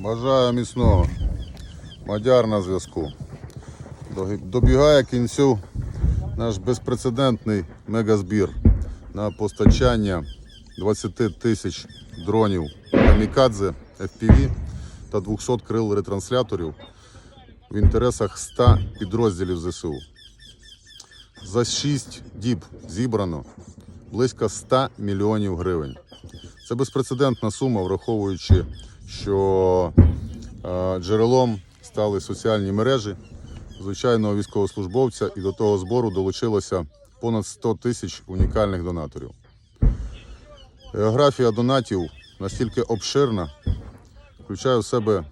Бажаю міцного. Мадяр на зв'язку. Добігає кінцю наш безпрецедентний мегазбір на постачання 20 тисяч дронів Камікадзе FPV та 200 крил ретрансляторів в інтересах 100 підрозділів ЗСУ. За 6 діб зібрано близько 100 мільйонів гривень. Це безпрецедентна сума, враховуючи, що е, джерелом стали соціальні мережі звичайного військовослужбовця, і до того збору долучилося понад 100 тисяч унікальних донаторів. Географія донатів настільки обширна, включає в себе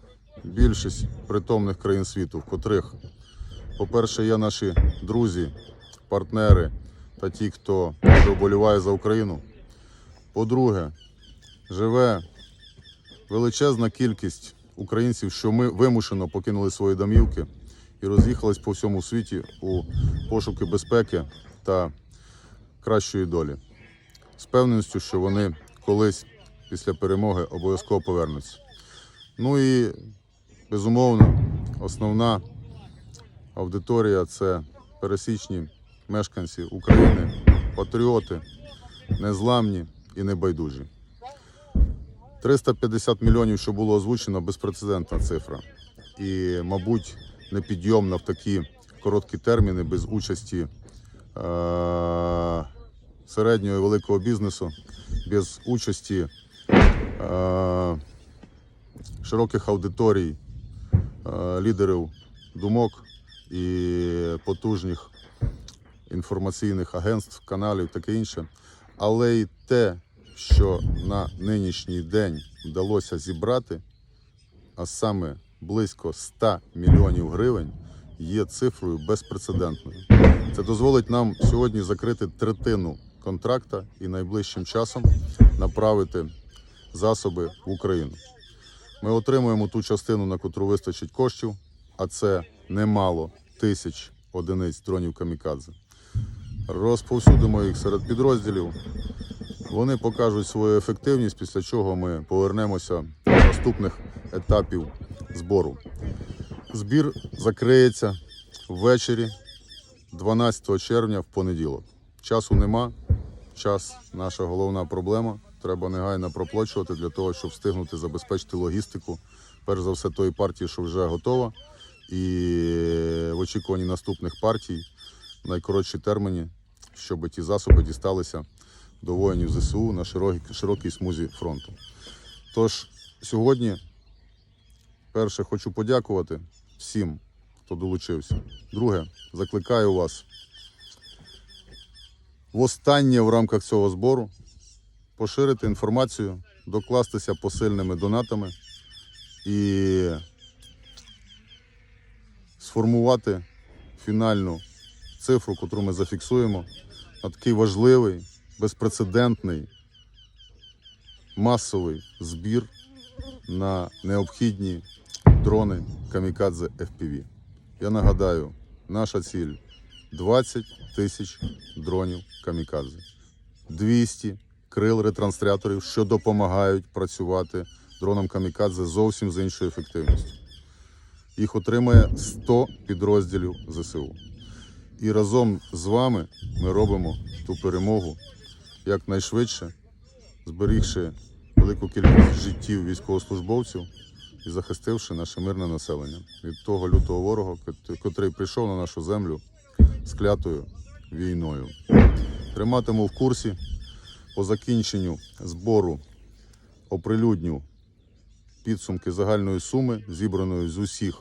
більшість притомних країн світу, в котрих, по-перше, є наші друзі, партнери та ті, хто вболіває за Україну. По-друге, живе величезна кількість українців, що ми вимушено покинули свої домівки і роз'їхались по всьому світі у пошуки безпеки та кращої долі. З певністю, що вони колись після перемоги обов'язково повернуться. Ну і безумовно, основна аудиторія це пересічні мешканці України, патріоти, незламні і небайдужі. 350 мільйонів, що було озвучено, безпрецедентна цифра. І, мабуть, непідйомна в такі короткі терміни без участі е- середнього і великого бізнесу, без участі е- широких аудиторій, е- лідерів думок і потужних інформаційних агентств, каналів, таке інше. Але й те, що на нинішній день вдалося зібрати, а саме близько 100 мільйонів гривень, є цифрою безпрецедентною. Це дозволить нам сьогодні закрити третину контракта і найближчим часом направити засоби в Україну. Ми отримуємо ту частину, на котру вистачить коштів, а це немало тисяч одиниць дронів камікадзе. Розповсюдимо їх серед підрозділів. Вони покажуть свою ефективність, після чого ми повернемося до наступних етапів збору. Збір закриється ввечері 12 червня в понеділок. Часу нема. Час наша головна проблема. Треба негайно проплачувати для того, щоб встигнути забезпечити логістику. Перш за все, тої партії, що вже готова, і в очікуванні наступних партій найкоротші терміні, щоб ті засоби дісталися до воїнів ЗСУ на широкій, смузі фронту. Тож сьогодні, перше, хочу подякувати всім, хто долучився. Друге, закликаю вас востаннє в рамках цього збору поширити інформацію, докластися посильними донатами і сформувати фінальну цифру, яку ми зафіксуємо на такий важливий, безпрецедентний, масовий збір на необхідні дрони Камікадзе FPV. Я нагадаю, наша ціль 20 тисяч дронів Камікадзе, 200 крил ретрансляторів, що допомагають працювати дронам Камікадзе зовсім з іншою ефективністю. Їх отримає 100 підрозділів ЗСУ. І разом з вами ми робимо ту перемогу якнайшвидше, зберігши велику кількість життів військовослужбовців і захистивши наше мирне населення від того лютого ворога, кот- котрий прийшов на нашу землю з клятою війною. Триматиму в курсі по закінченню збору оприлюдню підсумки загальної суми, зібраної з усіх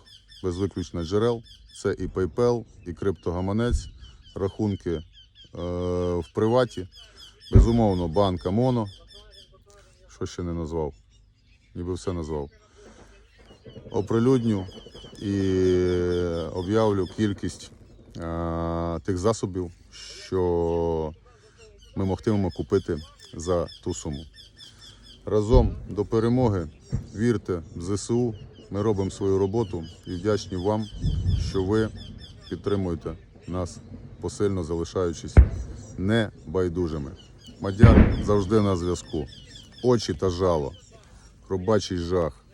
без виключення джерел. Це і PayPal, і криптогаманець, рахунки е, в приваті, безумовно, банка Моно. Що ще не назвав? Ніби все назвав. Оприлюдню і об'явлю кількість е, тих засобів, що ми могтимемо купити за ту суму. Разом до перемоги вірте в ЗСУ. Ми робимо свою роботу і вдячні вам, що ви підтримуєте нас посильно залишаючись небайдужими. Мадяр завжди на зв'язку. Очі та жало, хробачий жах,